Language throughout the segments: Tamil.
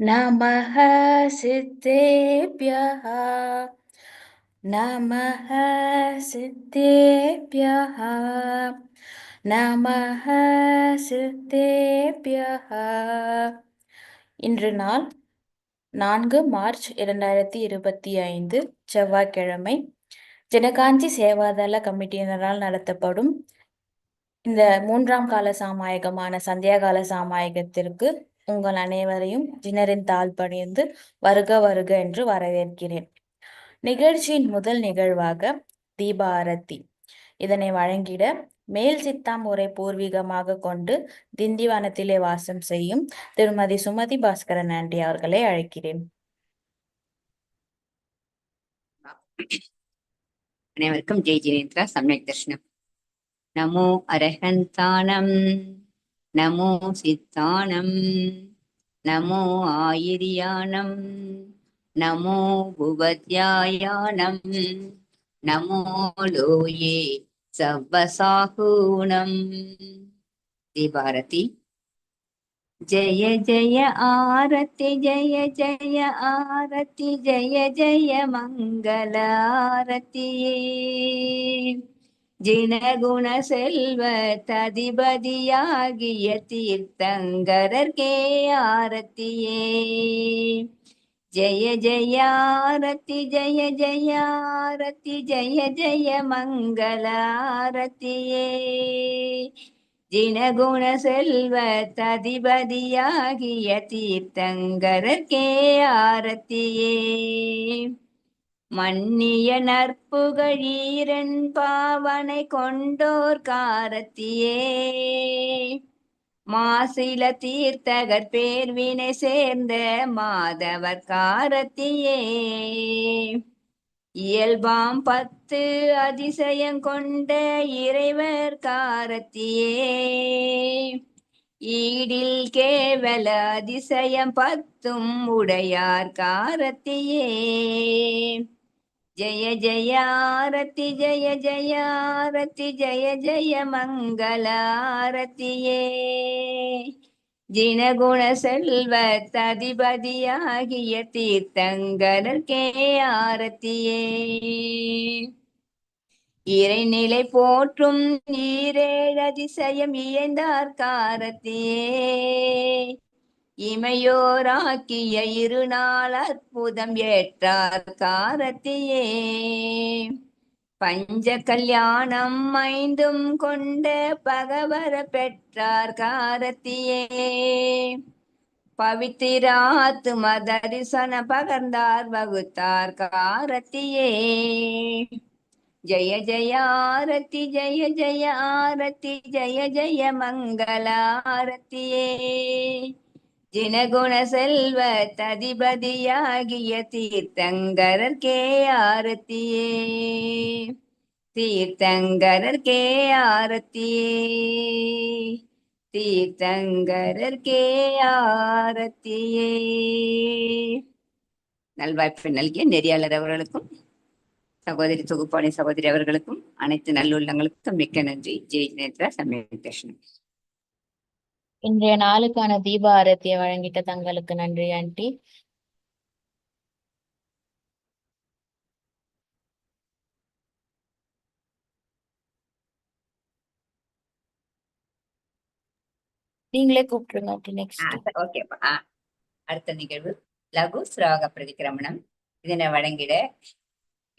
नमः सिद्धेभ्यः नमः सिद्धेभ्यः நமः சித்தேபியः இன்று நாள் நான்கு மார்ச் இரண்டாயிரத்தி இருபத்தி ஐந்து செவ்வாய்க்கிழமை ஜனகாஞ்சி சேவாதள கமிட்டியினரால் நடத்தப்படும் இந்த மூன்றாம் கால சாமாயகமான சந்தியாகால சாமாயகத்திற்கு உங்கள் அனைவரையும் ஜினரின் தாழ் பணிந்து வருக வருக என்று வரவேற்கிறேன். நிகழ்ச்சியின் முதல் நிகழ்வாக தீபாரதி. இதனை வழங்கிட மேல் சித்தாமூரை பூர்வீகமாக கொண்டு திண்டிவனத்திலே வாசம் செய்யும் திருமதி சுமதி பாஸ்கரன் ஆண்டி அவர்களை அழைக்கிறேன். அனைவருக்கும் ஜெய் ஜினேந்திரா சமயக் தர்ஷனம் நமோ அரகந்தானம் நமோ சித்தானம் நமோ ஆயிரியானம் நமோ புவத்யாயானம் நமோ லோயே சவ்வசாகூணம் தீபாரதி ஜய ஜய ஆரத்தி ஜய ஜய ஆரத்தி ஜய ஜய மங்கள ஆரத்தியே. ஜினகுண செல்வ ததிபதியாகிய தீர்த்தங்கரர்கே ஆரத்தியே. ஜய ஜயாரதி ஜய ஜயாரதி ஜய ஜய மங்களாரத்தியே ஜினகுண செல்வ ததிபதியாகிய தீர்த்தங்கரர்கே ஆரத்தியே. மன்னிய நற்புகழீரன் பாவனை கொண்டோர் காரத்தியே. மாசில தீர்த்தகர் பேர்வினை சேர்ந்த மாதவர் காரத்தியே. இயல்பாம் பத்து அதிசயம் கொண்ட இறைவர் காரத்தியே. ஈடில் கேவல அதிசயம் பத்தும் உடையார் காரத்தியே. ஜய ஜயாரதி ஜய ஜயாரதி ஜய ஜய மங்களாரதியே. ஜினகுண செல்வ ததிபதியாகிய தீர்த்தங்கலர்கே ஆரத்தியே இறைநிலை போற்றும் நீரேழதிசயம் இயந்தார் காரத்தியே இமையோராக்கிய இருநாள் அற்புதம் ஏற்றார் காரத்தியே. பஞ்ச கல்யாணம் ஐந்தும் கொண்ட பகவர பெற்றார் காரத்தியே. பவித்திராத்து மதரிசன பகர்ந்தார் வகுத்தார் காரத்தியே. ஜய ஜய ஆரத்தி ஜய ஜய ஆரத்தி ஜய ஜய மங்கள ஆரத்தியே ஜினகுண செல்வ ததிபதியாகிய தீர்த்தங்கரர்கே ஆரத்தியே. தீர்த்தங்கரர்கே ஆரத்தியே. தீர்த்தங்கரர்கே ஆரத்தியே. நல்வாய்ப்பு நல்கிய நெறியாளர் அவர்களுக்கும் சகோதரி தொகுப்பாளி சகோதரி அவர்களுக்கும் அனைத்து நல்லுள்ளங்களுக்கும் மிக்க நன்றி. ஜெய் நேத்ரா சமய கிருஷ்ணன் இன்றைய நாளுக்கான தீப ஆரத்தியை வழங்கிட்ட தங்களுக்கு நன்றி ஆண்டி. நீங்களே கூப்பிட்டுருங்க ஆண்டி நெக்ஸ்ட் ஓகேப்பா அடுத்த நிகழ்வு. லகு ஸ்ராக பிரதிக்கிரமணம். இதனை வழங்கிட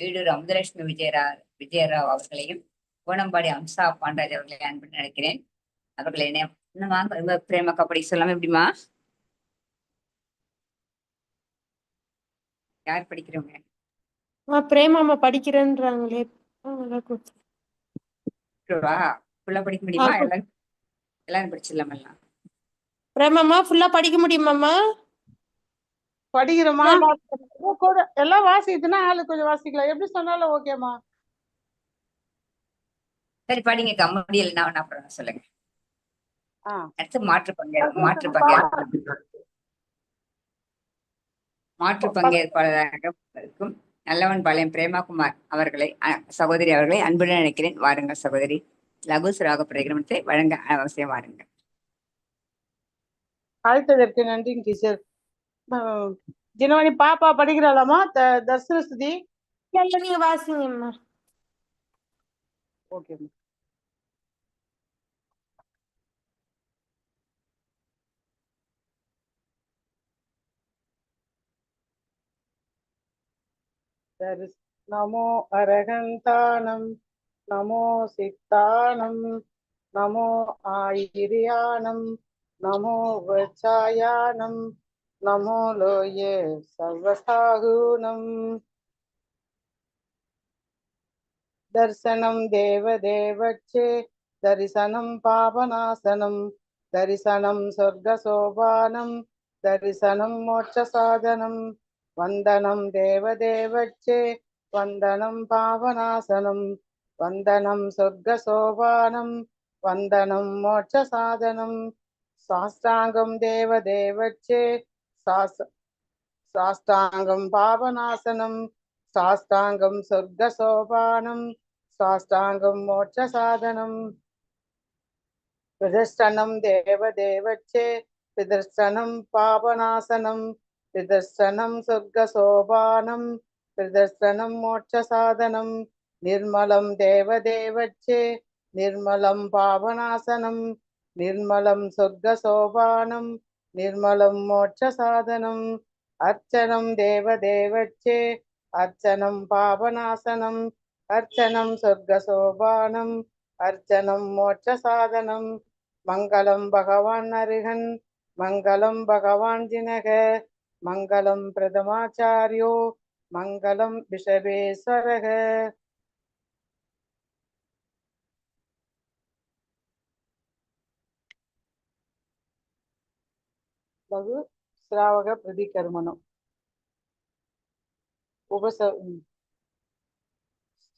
வீடூர் அமுதலட்சுமி விஜயரா விஜயராவ் அவர்களையும் கோணம்பாடி அம்சா பாண்டராஜ் அவர்களை அன்பு நினைக்கிறேன் அவர்களை என்ன வாங்க பிரேமக்கா படி சொல்லாம எப்படிமா யார் படிக்கிறவங்க? பிரேமாமா படிக்கிறேன்றாங்களே. ஃபுல்லா படிக்க முடியுமா. எல்லாரும் எல்லாரும் படிச்சிடலாம் எல்லாம். பிரேமாமா ஃபுல்லா படிக்க முடியுமாம்மா படிக்கிறோமா கூட எல்லாம் வாசிக்குதுன்னா ஆளு கொஞ்சம் வாசிக்கலாம். எப்படி சொன்னாலும் ஓகேமா சரி படிங்கக்கா முடியலன்னா வேணா அப்புறம் சொல்லுங்க. அடுத்து மாற்று பங்கேற்பு மாற்று பங்கேற்பு மாற்று பங்கேற்பாளராக இருக்கும். நல்லவன் பாளையம் பிரேமாகுமார் அவர்களை சகோதரி அவர்களை அன்புடன் நினைக்கிறேன். வாருங்கள் சகோதரி. லகு சுராக பிரகிரமத்தை வழங்க அவசியம் வாருங்கள். அழைத்ததற்கு நன்றிங்க டீச்சர். தினமணி பாப்பா படிக்கிறாளாமா? த- தர்சன ஸ்துதி வாசிங்கம்மா ஓகே నమో అరగంతానం నమో సిక్తానం నమో ఆయిర్యానం నమో వచ్చాయానం నమో లోయే సర్వసాగూనం దర్శనం దేవదేవచ్చే దర్శనం పాపనాశనం దర్శనం స్వర్గ శోభానం దర్శనం మోక్ష సాధనం வந்தனம் தேவதேவச்சே வந்தனம் பாவநாசனம் வந்தனம் சொர்க்கசோபானம் வந்தனம் மோட்ச சாதனம் சாஷ்டாங்கம் தேவதேவச்சே சாஷ்டாங்கம் பாவநாசனம் சாஷ்டாங்கம் சொர்க்கசோபானம் சாஷ்டாங்கம் மோட்ச சாதனம் பிரதர்ஷனம் தேவதேவச்சே பிரதர்ஷனம் பாவநாசனம் त्रिदर्शनं स्वर्गसोपानं त्रिदर्शनं मोक्षसाधनं निर्मलं देवदेवच्छे निर्मलं पावनासनं निर्मलं स्वर्गसोपानं निर्मलं मोक्षसाधनम् अर्चनं देवदेवच्छे अर्चनं पावनासनम् अर्चनं स्वर्गसोपानम् अर्चनं मोक्षसाधनं मङ्गलं भगवान् अरिहन् मङ्गलं भगवान् जिनः மங்களம் பிரதமாச்சாரியோ மங்களம் விஷவேஸ்வரக பகு சிராவக பிரதிகர்மணம் உபச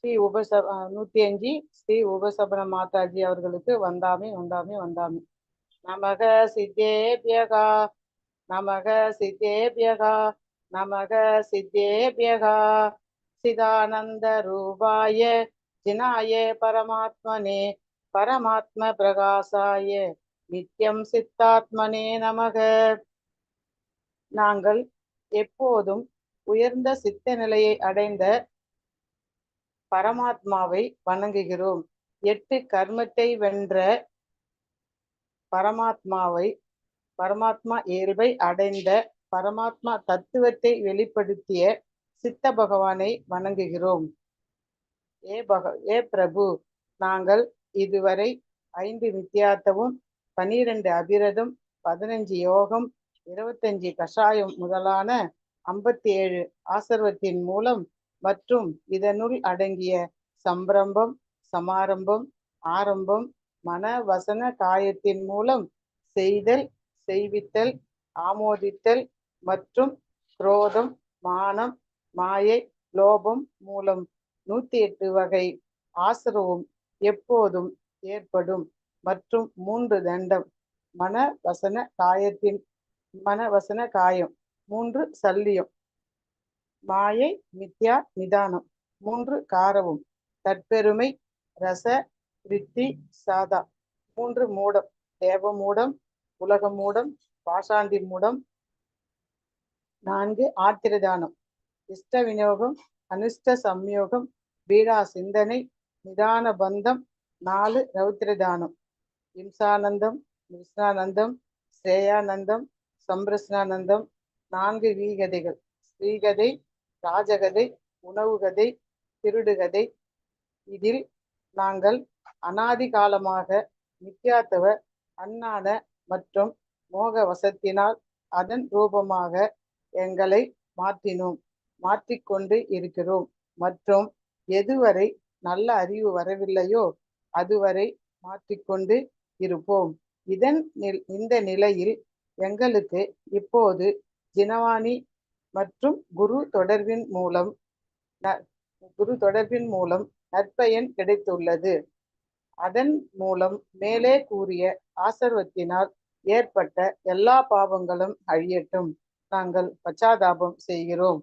ஸ்ரீ உபச நூத்தி அஞ்சு ஸ்ரீ உபசபன மாதாஜி அவர்களுக்கு வந்தாமி வந்தாமி வந்தாமி. நமக சித்தேபியகா. நமக சித்தேபியகா நமக சித்தேபியகா. சிதானந்த ரூபாய ஜினாய பரமாத்மனே பரமாத்ம பிரகாசாய நித்யம் சித்தாத்மனே நமக. நாங்கள் எப்போதும் உயர்ந்த சித்த நிலையை அடைந்த பரமாத்மாவை வணங்குகிறோம். எட்டு கர்மத்தை வென்ற பரமாத்மாவை பரமாத்மா இயல்பை அடைந்த பரமாத்மா தத்துவத்தை வெளிப்படுத்திய சித்த பகவானை வணங்குகிறோம். ஏ பக ஏ பிரபு நாங்கள் இதுவரை ஐந்து வித்தியாத்தமும் பனிரெண்டு அபிரதம் பதினஞ்சு யோகம் இருபத்தஞ்சு கஷாயம் முதலான ஐம்பத்தி ஏழு ஆசர்வத்தின் மூலம் மற்றும் இதனுள் அடங்கிய சம்பிரம்பம் சமாரம்பம் ஆரம்பம் மன வசன காயத்தின் மூலம் செய்தல் செய்வித்தல் ஆமோதித்தல் மற்றும் குரோதம் மானம் மாயை லோபம் மூலம். நூத்தி எட்டு வகை ஆசிரவம் எப்போதும் ஏற்படும் மற்றும் மூன்று தண்டம். மன வசன காயத்தின் மன வசன காயம். மூன்று சல்லியம். மாயை மித்யா நிதானம். மூன்று காரவும். தற்பெருமை ரச வித்தி சாதா. மூன்று மூடம். தேவமூடம் உலக மூடம் பாஷாண்டி மூடம். நான்கு ஆத்திரதானம். இஷ்ட விநியோகம் அனிஷ்ட சம்யோகம் பீடா சிந்தனை நிதான பந்தம். நாலு ரௌத்திரதானம் இம்சானந்தம் கிருஷ்ணானந்தம் ஸ்ரேயானந்தம் சம்பிரஸ்னானந்தம் நான்கு வீகதைகள். ஸ்ரீகதை ராஜகதை உணவுகதை திருடுகதை. இதில் நாங்கள் அனாதி காலமாக நித்யாத்தவ அன்னான மற்றும் மோக வசத்தினால் அதன் ரூபமாக எங்களை மாற்றினோம். மாற்றிக்கொண்டு இருக்கிறோம். மற்றும் எதுவரை நல்ல அறிவு வரவில்லையோ அதுவரை மாற்றிக்கொண்டு இருப்போம். இதன் இந்த நிலையில் எங்களுக்கு இப்போது ஜினவாணி மற்றும் குரு தொடர்பின் மூலம் ந- குரு தொடர்பின் மூலம் நற்பயன் கிடைத்துள்ளது. அதன் மூலம் மேலே கூறிய ஆசர்வத்தினால் ஏற்பட்ட எல்லா பாவங்களும் அழியட்டும். நாங்கள் பச்சாதாபம் செய்கிறோம்.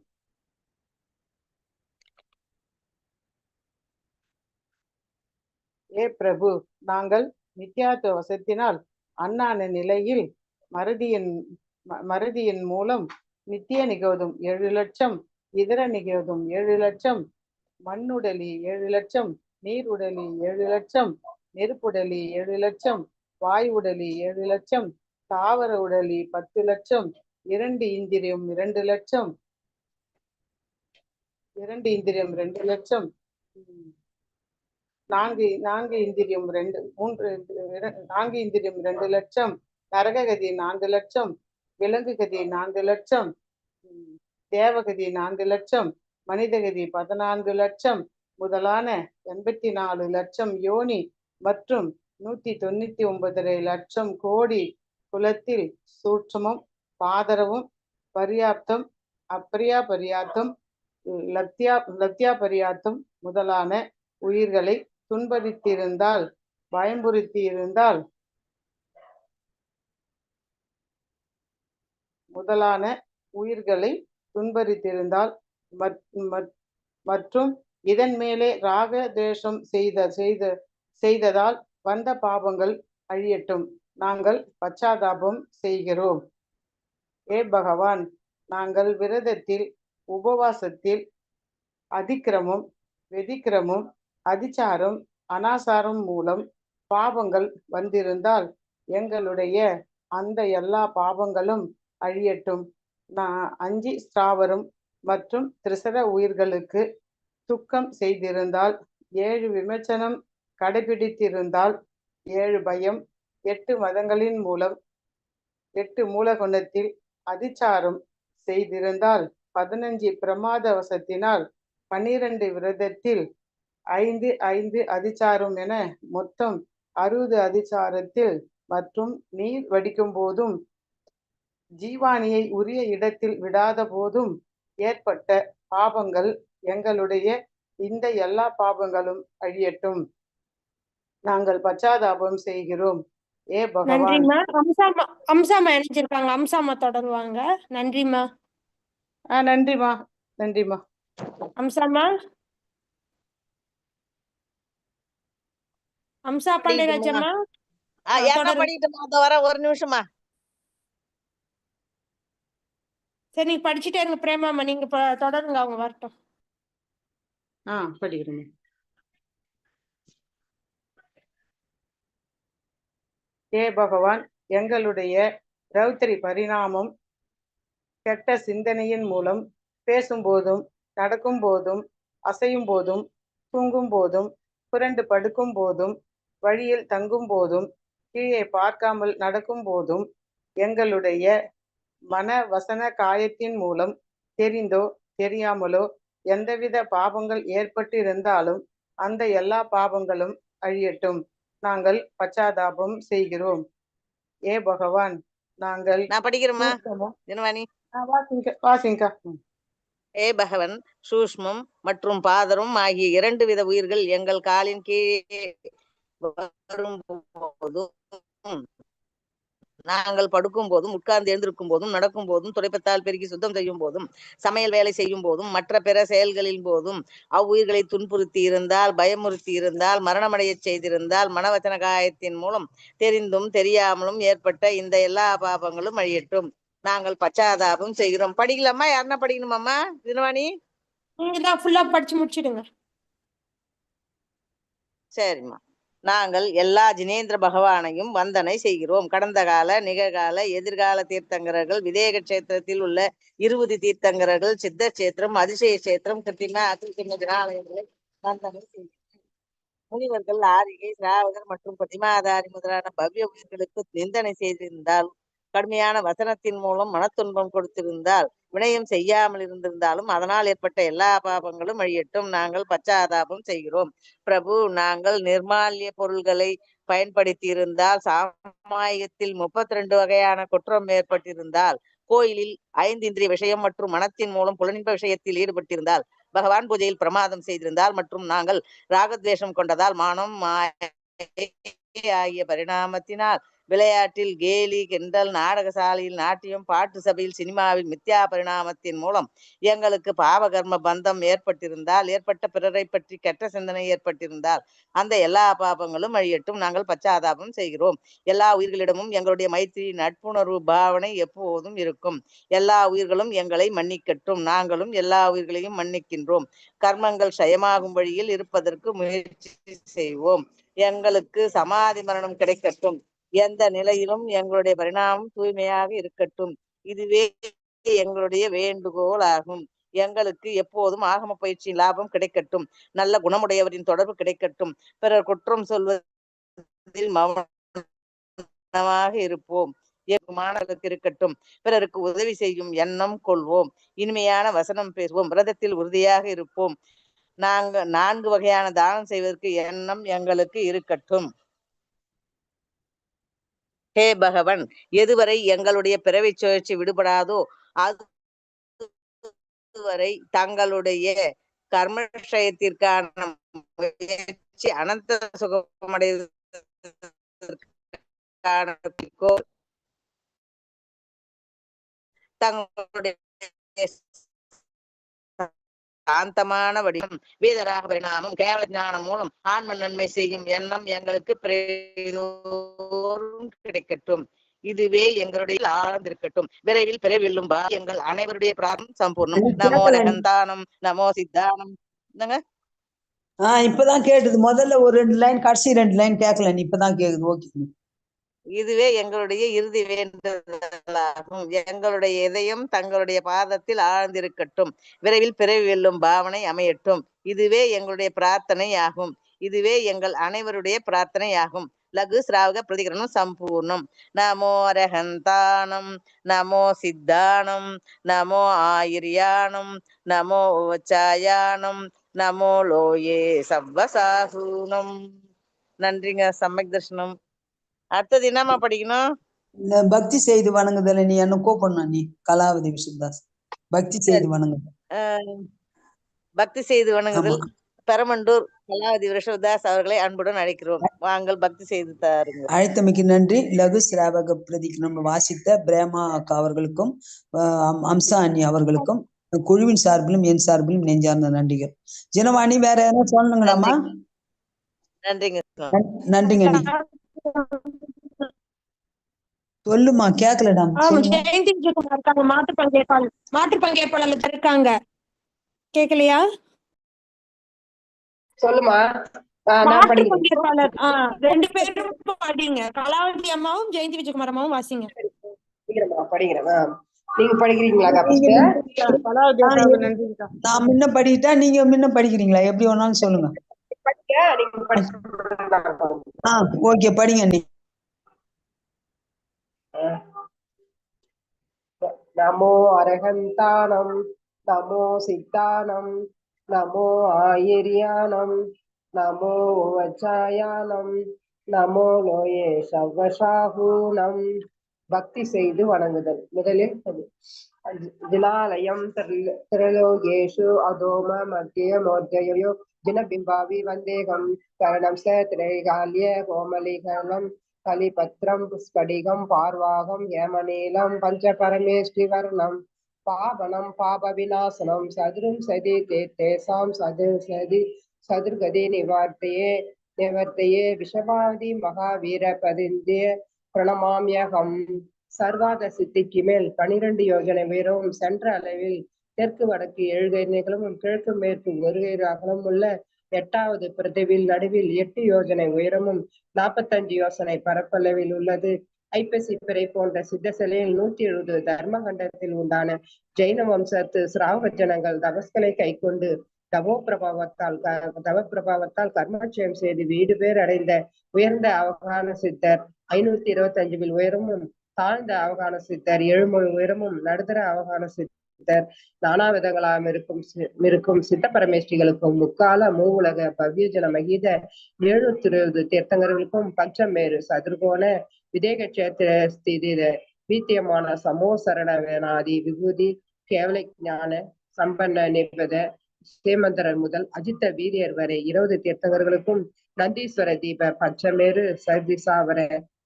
ஏ பிரபு நாங்கள் நித்யாத்துவ வசத்தினால் அண்ணான நிலையில் மறதியின் ம- மறதியின் மூலம் நித்திய நிகழ்தும் ஏழு லட்சம் இதர நிகழ்தும் ஏழு லட்சம் மண்ணுடலி ஏழு லட்சம் நீர் உடலி ஏழு லட்சம் நெருப்புடலி ஏழு லட்சம் வாய் உடலி ஏழு லட்சம் தாவர உடலி பத்து லட்சம் இரண்டு இந்திரியம் இரண்டு லட்சம். இரண்டு இந்திரியம் ரெண்டு லட்சம். நான்கு நான்கு இந்திரியம் ரெண்டு மூன்று இர- நான்கு இந்திரியம் ரெண்டு லட்சம். நரககதி நான்கு லட்சம். விலங்குகதி நான்கு லட்சம். தேவகதி நான்கு லட்சம். மனிதகதி பதினான்கு லட்சம். முதலான எண்பத்தி நாலு லட்சம் யோனி மற்றும் நூத்தி தொண்ணூத்தி ஒன்பதரை லட்சம் கோடி குலத்தில் சூட்சமும் பாதரவும் பரியாப்தம் அப்ரியா பரியாத்தம் லத்தியா லத்தியா பரியாத்தம் முதலான உயிர்களை துன்புறுத்தியிருந்தால் பயம்புறுத்தி இருந்தால் முதலான உயிர்களை துன்புறுத்தியிருந்தால் மற்றும் இதன் மேலே ராக தேஷம் செய்த செய்த செய்ததால் வந்த பாபங்கள் அழியட்டும். நாங்கள் பச்சாதாபம் செய்கிறோம். ஏ பகவான் நாங்கள் விரதத்தில் உபவாசத்தில் அதிக்கிரமம் வெதிக்கிரமம் அதிச்சாரம் அனாசாரம் மூலம் பாவங்கள் வந்திருந்தால் எங்களுடைய அந்த எல்லா பாவங்களும் அழியட்டும். நான் அஞ்சி ஸ்திராவரம் மற்றும் திரிசர உயிர்களுக்கு துக்கம் செய்திருந்தால் ஏழு விமர்சனம் கடைபிடித்திருந்தால் ஏழு பயம் எட்டு மதங்களின் மூலம் எட்டு மூலகுணத்தில் அதிச்சாரம் செய்திருந்தால் பதினஞ்சு பிரமாதவசத்தினால் பன்னிரண்டு விரதத்தில் ஐந்து ஐந்து அதிச்சாரம் என மொத்தம் அறுபது அதிச்சாரத்தில் மற்றும் நீர் வடிக்கும் போதும் ஜீவானியை உரிய இடத்தில் விடாத போதும் ஏற்பட்ட பாபங்கள் எங்களுடைய இந்த எல்லா பாபங்களும் அழியட்டும். நாங்கள் பச்சாதாபம் செய்கிறோம். ஏ பகவான். நன்றிம்மா. அம்சாமா அம்சாமா இணைஞ்சிருக்காங்க அம்சாமா தொடருவாங்க. நன்றிம்மா. ஆ நன்றிம்மா. நன்றிம்மா. அம்சாமா? அம்சா பாண்டியராஜம்மா. பண்ணிட்டுமா? வர ஒரு நிமிஷமா சரி நீங்க படிச்சுட்டே இருங்க பிரேமாம்மா. நீங்க தொடருங்க. அவங்க வரட்டும். ஆ படிக்கிறேன் ஏ பகவான் எங்களுடைய ரௌத்திரி பரிணாமம் கெட்ட சிந்தனையின் மூலம் பேசும்போதும் நடக்கும் போதும் அசையும் போதும் தூங்கும் போதும் புரண்டு படுக்கும் போதும் வழியில் தங்கும் போதும் கீழே பார்க்காமல் நடக்கும் போதும் எங்களுடைய மன வசன காயத்தின் மூலம் தெரிந்தோ தெரியாமலோ எந்தவித பாவங்கள் ஏற்பட்டிருந்தாலும் அந்த எல்லா பாவங்களும் அழியட்டும். நாங்கள் பச்சாதாபம் செய்கிறோம் ஏ பகவான் நாங்கள் நான் படிக்கிறேம்மா சூட்சமம். தினவாணி வாசிங்க. ஏ பகவன் சூஷ்மம் மற்றும் பாதரும் ஆகிய இரண்டு வித உயிர்கள் எங்கள் காலின் கீழே வரும்போதும் நாங்கள் படுக்கும் போதும் உட்கார்ந்து எழுந்திருக்கும் போதும் நடக்கும் போதும் துடைப்பத்தால் பெருக்கி சுத்தம் செய்யும் போதும் சமையல் வேலை செய்யும் போதும் மற்ற பிற செயல்களின் போதும் அவ்வுயிர்களை துன்புறுத்தி இருந்தால் பயமுறுத்தி இருந்தால் மரணமடையச் செய்திருந்தால் மனவச்சன காயத்தின் மூலம் தெரிந்தும் தெரியாமலும் ஏற்பட்ட இந்த எல்லா பாபங்களும் அழியட்டும் நாங்கள் பச்சாதாபம் செய்கிறோம். படிக்கலாமா? யாருன்னா படிக்கணுமாம்மா? தினவாணி? நீங்க தான் ஃபுல்லா படிச்சு முடிச்சிடுங்க. சரிம்மா. நாங்கள் எல்லா ஜினேந்திர பகவானையும் வந்தனை செய்கிறோம். கடந்த கால நிகழ்கால எதிர்கால தீர்த்தங்கரர்கள் விதேக கஷேத்திரத்தில் உள்ள இருபது தீர்த்தங்கரர்கள் சித்த கஷேத்திரம் அதிசய கஷேத்திரம் கிருத்திமா அகிருத்திம ஆலயங்களை வந்தனை செய்கிறோம். முனிவர்கள் ஆரிகை சிராவகர் மற்றும் பிரதிமாதாரி முதலான பவ்ய உயிர்களுக்கு நிந்தனை செய்திருந்தால் கடுமையான வசனத்தின் மூலம் மனத்துன்பம் கொடுத்திருந்தால் வினயம் செய்யாமல் இருந்திருந்தாலும் அதனால் ஏற்பட்ட எல்லா பாபங்களும் அழியட்டும் நாங்கள் பச்சாதாபம் செய்கிறோம். பிரபு நாங்கள் நிர்மால்ய பொருள்களை பயன்படுத்தி இருந்தால் சாமாயத்தில் முப்பத்தி ரெண்டு வகையான குற்றம் ஏற்பட்டிருந்தால் கோயிலில் ஐந்து இந்திரிய விஷயம் மற்றும் மனத்தின் மூலம் புலனின்ப விஷயத்தில் ஈடுபட்டிருந்தால் பகவான் பூஜையில் பிரமாதம் செய்திருந்தால் மற்றும் நாங்கள் ராகத்வேஷம் கொண்டதால் மானம் ஆகிய பரிணாமத்தினால் விளையாட்டில் கேலி கிண்டல் நாடகசாலையில் நாட்டியம் பாட்டு சபையில் சினிமாவில் மித்யா பரிணாமத்தின் மூலம் எங்களுக்கு பாவகர்ம பந்தம் ஏற்பட்டிருந்தால் ஏற்பட்ட பிறரை பற்றி கெட்ட சிந்தனை ஏற்பட்டிருந்தால் அந்த எல்லா பாபங்களும் அழியட்டும். நாங்கள் பச்சாதாபம் செய்கிறோம். எல்லா உயிர்களிடமும் எங்களுடைய மைத்திரி நட்புணர்வு பாவனை எப்போதும் இருக்கும். எல்லா உயிர்களும் எங்களை மன்னிக்கட்டும். நாங்களும் எல்லா உயிர்களையும் மன்னிக்கின்றோம். கர்மங்கள் சயமாகும் வழியில் இருப்பதற்கு முயற்சி செய்வோம். எங்களுக்கு சமாதி மரணம் கிடைக்கட்டும். எந்த நிலையிலும் எங்களுடைய பரிணாமம் தூய்மையாக இருக்கட்டும். இதுவே எங்களுடைய வேண்டுகோள் ஆகும் எங்களுக்கு எப்போதும் ஆகம பயிற்சியின் லாபம் கிடைக்கட்டும். நல்ல குணமுடையவரின் தொடர்பு கிடைக்கட்டும். பிறர் குற்றம் சொல்வதில் மௌனமாக இருப்போம். மாணவர்களுக்கு இருக்கட்டும். பிறருக்கு உதவி செய்யும் எண்ணம் கொள்வோம். இனிமையான வசனம் பேசுவோம். விரதத்தில் உறுதியாக இருப்போம். நாங்க நான்கு வகையான தானம் செய்வதற்கு எண்ணம் எங்களுக்கு இருக்கட்டும். ஹே பகவன் எதுவரை எங்களுடைய பிறவி சுழற்சி விடுபடாதோ அதுவரை தங்களுடைய கர்மஷயத்திற்கான முயற்சி அனந்த சுகமடைவதற்கான தங்களுடைய சாந்தமான வடிவம். வீதராக பரிணாமம் கேவல ஞானம் மூலம் ஆன்ம நன்மை செய்யும் எண்ணம் எங்களுக்கு கிடைக்கட்டும். இதுவே எங்களுடைய ஆழ்ந்திருக்கட்டும். விரைவில் பிறவில்லும் பா எங்கள் அனைவருடைய பிரார்த்தம் சம்பூர்ணம். நமோ. ரகந்தானம் நமோ சித்தானம். என்னங்க? ஆஹ் இப்பதான் கேட்டுது. முதல்ல ஒரு ரெண்டு லைன் கடைசி ரெண்டு லைன் கேட்கல. நீ இப்பதான் கேக்குது ஓகே இதுவே எங்களுடைய இறுதி வேண்டுதலாகும். எங்களுடைய இதயம் தங்களுடைய பாதத்தில் ஆழ்ந்திருக்கட்டும். விரைவில் பிறவி வெல்லும் பாவனை அமையட்டும். இதுவே எங்களுடைய பிரார்த்தனை ஆகும் இதுவே எங்கள் அனைவருடைய பிரார்த்தனை ஆகும் லகு சிராவக பிரதிகரணம் சம்பூர்ணம். நமோ ரகந்தானம் நமோ சித்தானம். நமோ ஆயிரியானம். நமோ உச்சாயானம் நமோ லோயே சவ்வசாசூனம் நன்றிங்க. சமக் தர்ஷனம் அடுத்தது என்னம்மா படிக்கணும்? இந்த பக்தி செய்து வணங்குதல நீ என்ன கூப்பிடணும் நீ கலாவதி விசுத்தாஸ் பக்தி செய்து வணங்குதல். பக்தி செய்து வணங்குதல். பெரமண்டூர் கலாவதி விரஷவதாஸ் அவர்களை அன்புடன் அழைக்கிறோம். வாங்கள் பக்தி செய்து தாருங்கள். அழைத்தமைக்கு நன்றி. லகு சிராவக பிரதிகிரம் வாசித்த பிரேமா அக்கா அவர்களுக்கும் அம்சா அண்ணி அவர்களுக்கும் குழுவின் சார்பிலும் என் சார்பிலும் நெஞ்சார்ந்த நன்றிகள். ஜனவாணி வேற எதனா சொல்லணுங்களாமா நன்றிங்க. நன்- நன்றிங்க சொல்லுமா கேக்கலடா. ஜெயந்தி விஜயகுமார் இருக்காங்க மாற்று பங்கேற்பாளர் மாற்று பங்கேற்பாளர் இருக்காங்க. கேக்கலையா? சொல்லுமா. ரெண்டு பேரும் படிங்க. கலாவதி அம்மாவும் ஜெயந்தி விஜயகுமார் அம்மாவும் வாசிங்க. நீங்க நன்றிங்கக்கா நான் முன்ன படிக்கிட்டா நீங்க முன்ன படிக்கிறீங்களா? எப்படி வேணாலும் சொல்லுங்க. ஓகே படிங்க அண்ணி நமோ அரகந்தானம் நமோ சித்தானம் நமோ ஆயிரியானம் நமோ வச்சாயானம் நமோ லோயே சவ்வசாகூனம் பக்தி செய்து வணங்குதல். முதலில் திரில- திரிலோகேஷு அதோம மத்திய மோர்ஜயோ ஜினபிம்பாவி வந்தேகம் கரணம் ச கோமலிகரணம் கலிபத்ரம் ஸ்படிகம் பார்வாகம் யமநீலம் பஞ்சபரமேஷ்டிவர்ணம் பாவனம் பாப விநாசனம் சதுரும் சதி தே- தேசாம் சது சதி சதுர்கதி நிவார்த்தையே நிவர்த்தையே விஷபாதி மகாவீர பதிந்திய பிரணமாமியகம் சர்வாத சித்திக்கு மேல் பனிரெண்டு யோஜனை வீரம் சென்ற அளவில் தெற்கு வடக்கு ஏழு நிகழும் கிழக்கு மேற்கு ஒரு கை அகலம் உள்ள எட்டாவது பிரதிவில் நடுவில் எட்டு யோஜனை உயரமும் நாற்பத்தஞ்சு யோசனை பரப்பளவில் உள்ளது. ஐப்பசி பிறை போன்ற சித்த சிலையில் நூத்தி எழுபது தர்மகண்டத்தில் உண்டான ஜெயின வம்சத்து சிராவக ஜனங்கள் தபஸ்களை கைக்கொண்டு தவோ பிரபாவத்தால் க- தவ பிரபாவத்தால் கர்மட்சயம் செய்து வீடு பேர் அடைந்த உயர்ந்த அவகான சித்தர் ஐநூத்தி இருபத்தி அஞ்சு உயரமும் தாழ்ந்த அவகான சித்தர் ஏழுமொழி உயரமும் நடுத்தர அவகான சித்தர் நானாவிதங்களாம் இருக்கும் சி- இருக்கும் சித்த பரமேஷ்டிகளுக்கும் முக்கால மூவுலக பவ்யஜன மகித எழுநூத்தி இருபது தீர்த்தங்கர்களுக்கும் பஞ்சமேரு சதுர்கோண விதேக கஷேத்திர ஸ்திதி வீத்தியமான சமோசரண வேணாதி விபூதி கேவல ஞான சம்பன்ன நிபத சேமந்தரர் முதல் அஜித்த வீரியர் வரை இருபது தீர்த்தங்கர்களுக்கும் நந்தீஸ்வர தீப பஞ்சமேரு சர்திசாவர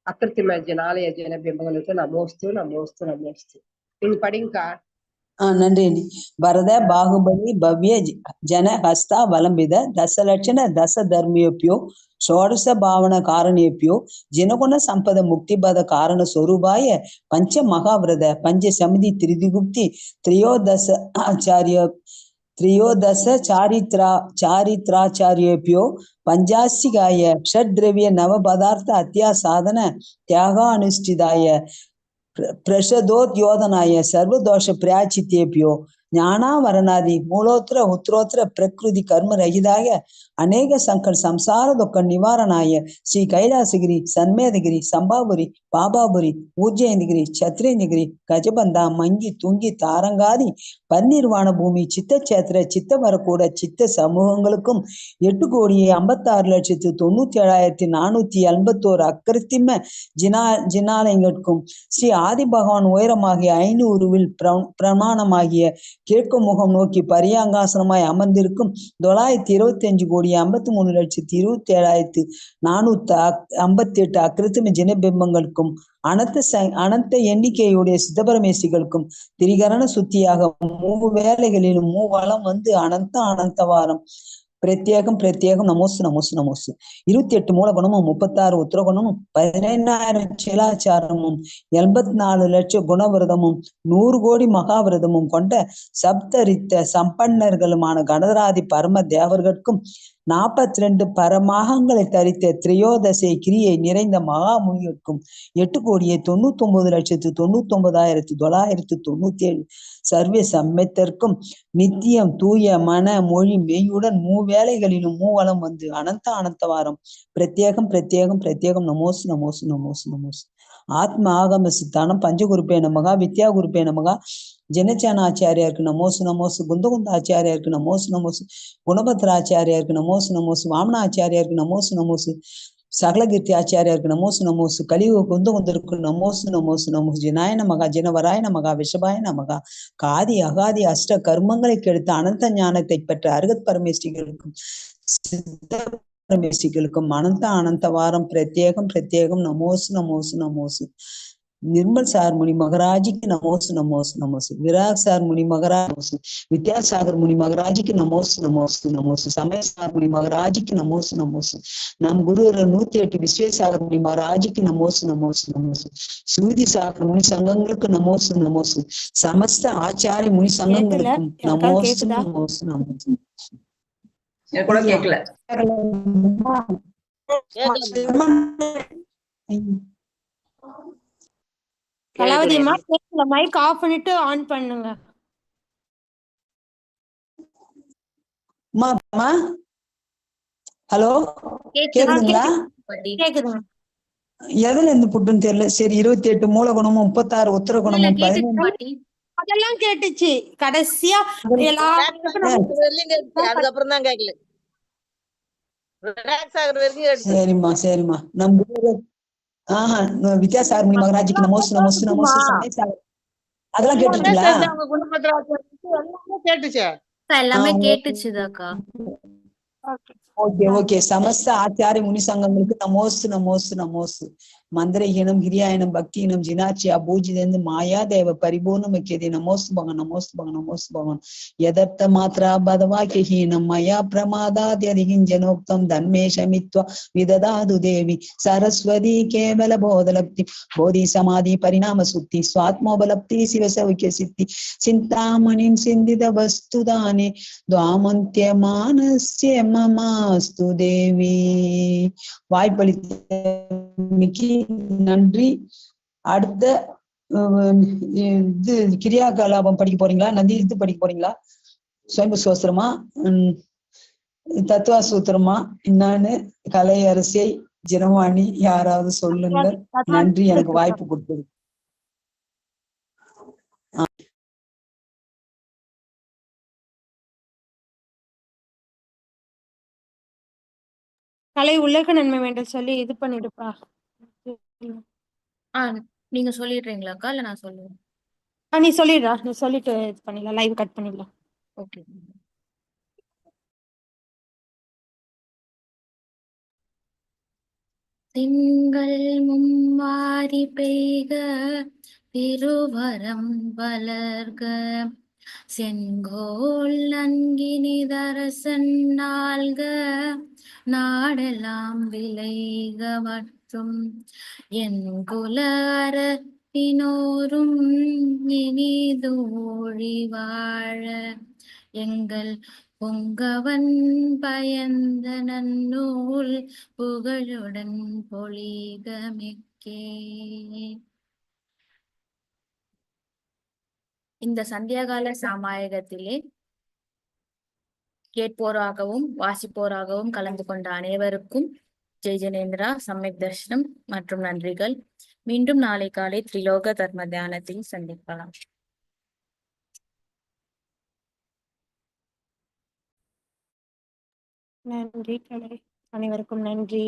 அக்கிருத்திம ஜனாலய ஜன பிம்பங்களுக்கு நமோஸ்து நமோஸ்து நமோஸ்து. நீங்க படிங்கக்கா. நன்றி அண்ணி வரத பாகுபலி பவ்ய ஜ- ஜன ஹஸ்தா வலம்பித தசலட்சண தச தர்மியோப்பியோ ஷோடச பாவன காரணேபியோ ஜனகுண சம்பத முக்திபத காரண ಸ್ವರೂಪಾಯ ಪಂಚ ಮಹಾವ್ರತ ಪಂಚ ಸಮಿತಿ ತ್ರಿದಿಗುಪ್ತಿ ತ್ರಯೋದಶ ಆಚಾರ್ಯ ತ್ರಯೋದಶ ಚಾರಿತ್ರ ಚಾರಿತ್ರಾಚಾರ್ಯೇಭ್ಯೋ ಪಂಚಾಸ್ತಿಗಾಯ ಷಡ್ದ್ರವ್ಯ ನವ ಪದಾರ್ಥ ಅತ್ಯಾ பிரஷதோத் யோதனாய சர்வதோஷ பிராச்சி தேபியோ ஞானாவரணாதி மூலோத்திர உத்ரோத்திர பிரகிருதி கர்ம ரகிதாக ಅನೇಕ ಸಂಕಟ ಸಂಸಾರ ದುಃಖ ನಿವಾರಣಾಯ ಶ್ರೀ ಕೈಲಾಸಗಿರಿ ಸನ್ಮೇಧಗಿರಿ ಸಂಭಾಪುರಿ பாபாபுரி ஊஜ்ஜயந்திகிரி சத்ரேந்திகிரி கஜபந்தா மங்கி துங்கி தாரங்காதி பன்னிர்வாண பூமி சித்தச்சேத்திர சித்த வரக்கூட சித்த சமூகங்களுக்கும் எட்டு கோடியே ஐம்பத்தாறு லட்சத்து தொண்ணூத்தி ஏழாயிரத்தி நானூத்தி எண்பத்தோரு அக்கிருத்திம ஜினா ஜினாலயங்களுக்கும் ஸ்ரீ ஆதி பகவான் உயரமாகிய ஐநூறுவில் பிர பிரமாணமாகிய கிழக்கு முகம் நோக்கி பரியாங்காசனமாய் அமர்ந்திருக்கும் தொள்ளாயிரத்தி இருபத்தி அஞ்சு கோடி கோடி ஐம்பத்தி மூணு லட்சத்தி இருபத்தி ஏழாயிரத்து நானூத்தி ஐம்பத்தி எட்டு அக்கிருத்திம ஜினபிம்பங்களுக்கும் அனந்த ச அனந்த எண்ணிக்கையுடைய சிதபரமேசிகளுக்கும் திரிகரண சுத்தியாக மூ வேலைகளிலும் மூவளம் வந்து அனந்த அனந்தவாரம் பிரத்யேகம் பிரத்யேகம் நமோசு நமோசு நமோசு இருபத்தி எட்டு மூலகுணமும் முப்பத்தாறு உத்தரகுணமும் பதினெண்ணாயிரம் சிலாச்சாரமும் எண்பத்தி நாலு லட்சம் குணவிரதமும் நூறு கோடி மகாவிரதமும் கொண்ட சப்தரித்த சம்பன்னர்களுமான கணதராதி பரம தேவர்களுக்கும் நாற்பத்தி ரெண்டு பரமாகங்களை தரித்த திரையோதசை கிரியை நிறைந்த மகாமுனிகளுக்கும் எட்டு கோடியே தொண்ணூத்தி ஒன்பது லட்சத்து தொண்ணூத்தி ஒன்பதாயிரத்து தொள்ளாயிரத்து தொண்ணூத்தி ஏழு சர்வ சம்மத்திற்கும் நித்தியம் தூய மன மொழி மெய்யுடன் மூவேளைகளிலும் மூவலம் வந்து அனந்த அனந்தவாரம் பிரத்யேகம் பிரத்யேகம் பிரத்யேகம். நமோசு நமோசு நமோசு நமோசு ஆத்ம ஆகம சித்தானம் பஞ்சகுருப்பே நமகா வித்யா குருப்பே நமகா. ஜனச்சானாச்சாரியாருக்கு நமோசு நமோசு குந்தகுந்த ஆச்சாரியாருக்கு நமோசு நமோசு குணபத்ராச்சாரியாருக்கு நமோசு நமோசு இருக்கு நமோசு நமோசு சகலகீர்த்தி ஆச்சாரியாருக்கு நமோசு நமோசு கலிவு குந்த குந்திருக்கு நமோசு நமோசு நமோசு ஜனாய நமகா ஜனவராய நமகா விஷபாய நமகா காதி அகாதி அஷ்ட கர்மங்களை கெடுத்த அனந்த ஞானத்தை பெற்ற அருகத் பரமேஸ்வரிகளுக்கும் சித்த பரமேஸ்வரிகளுக்கும் அனந்த அனந்த வாரம் பிரத்யேகம் பிரத்யேகம் நமோசு நமோசு நமோசு நிர்மல் சார் முனி மகராஜிக்கு நமோசு நமோசு நமோசு விராக் சார் முனி மகராஜ் வித்யாசாகர் முனி மகராஜிக்கு நமோசு நமோசு நமோசு சமய சார் முனி மகராஜிக்கு நமோசு நமோசு நம் குரு நூத்தி எட்டு விஸ்வேசாகர் முனி மகராஜிக்கு நமோசு நமோசு நமோசு சூதி சாகர் முனி சங்கங்களுக்கு நமோசு நமோசு சமஸ்த ஆச்சாரிய முனி? நமோசு நமோசு எனக்கு கூட கேட்கல கலாவதி அம்மா கேட்கல மைக் ஆஃப் பண்ணிட்டு ஆன் பண்ணுங்க. அம்மா ஹலோ? கேக்குது? கேக்குதுங்களா? பாட்டி கேக்குதுங்க. எதுல இருந்து புட்டுன்னு தெரியல சரி இருபத்தி எட்டு மூலகுணமும் முப்பத்தாறு உத்தர இல்ல குணமும் கேட்டுச்சு பதினொன்று பாட்டி. அதெல்லாம் கேட்டுச்சு. கடைசியா அதுக்கப்புறம் தான் கேட்கல ரிலாக்ஸ் ஆகுற வரைக்கும் கேட்டுச்சு. சரிம்மா சரிம்மா. நம்ம முனி மகராஜிக்கு நமோசு நமோசு சமயசாகர் அதெல்லாம் அவங்க குணபத்ராச்சாரியருக்கு எல்லாமே கேட்டுச்சே. எல்லாமே கேட்டுச்சுதாக்கா. ఓకే ఓకే సమస్త ఆచార్య ముని సంఘములకు నమోస్తు నమోస్తు నమోస్తు మందరహీనం హిరియాయనం భక్తిహీనం జినాచి అభూజిదేందు మాయాదేవ పరిపూర్ణముఖ్యది నమోస్తు భగవన్ నమోస్తు భగవన్ నమోస్తు భగవన్ యథర్థ మాత్ర బదవాక్యహీనం మయా ప్రమాదాద్యధిగింజనోక్తం ధన్మేషమిత్వ విదదాదు దేవి సరస్వతి కేవల బోధలబ్ధి బోధి సమాధి పరిణామ సుక్తి స్వాత్మోబలబ్ధి శివ సౌఖ్య సిద్ధి చింతామణిం సింధిత వస్తుదాని ద్వామంత్య మానస్య మమా ஸ்து தேவி. வாய்ப்பளித்த நன்றி. அடுத்த இது கிரியா கலாபம் படிக்க போறீங்களா? நந்தி இது படிக்க போறீங்களா? சுயம்பு சோஸ்திரமா? தத்துவ சூத்திரமா? என்னன்னு? கலை அரசியை ஜனவாணி யாராவது சொல்லுங்கள். நன்றி. எனக்கு வாய்ப்பு கொடுத்தது கலை உலக நன்மை வேண்டும் சொல்லி இது பண்ணிடுப்பா. ஆ நீங்க சொல்லிடுறீங்களாக்கா? இல்ல நான் சொல்லுவேன். ஆ, நீ சொல்லிடுறா. நீ சொல்லிட்டு இது பண்ணிடலாம். லைவ் கட் பண்ணிடலாம். ஓகே திங்கள் மும்மாரி பெய்க திருவரம் வளர்க. செங்கோல் நன்கினிதரசன் நாள்க நாடெல்லாம் விளைக மற்றும் என் குல அரசினோரும் இனிதோழி வாழ. எங்கள் பொங்கவன் பயந்த நன்னூல் புகழுடன் பொழிகமிக்கே இந்த சந்தியாகால சாமாயகத்திலே கேட்போராகவும் வாசிப்போராகவும் கலந்து கொண்ட அனைவருக்கும் ஜெய் ஜெனேந்திரா சம்யக் தர்ஷனம் மற்றும் நன்றிகள். மீண்டும் நாளை காலை திரிலோக தர்ம தியானத்தில் சந்திக்கலாம். நன்றி கலை அனைவருக்கும் நன்றி.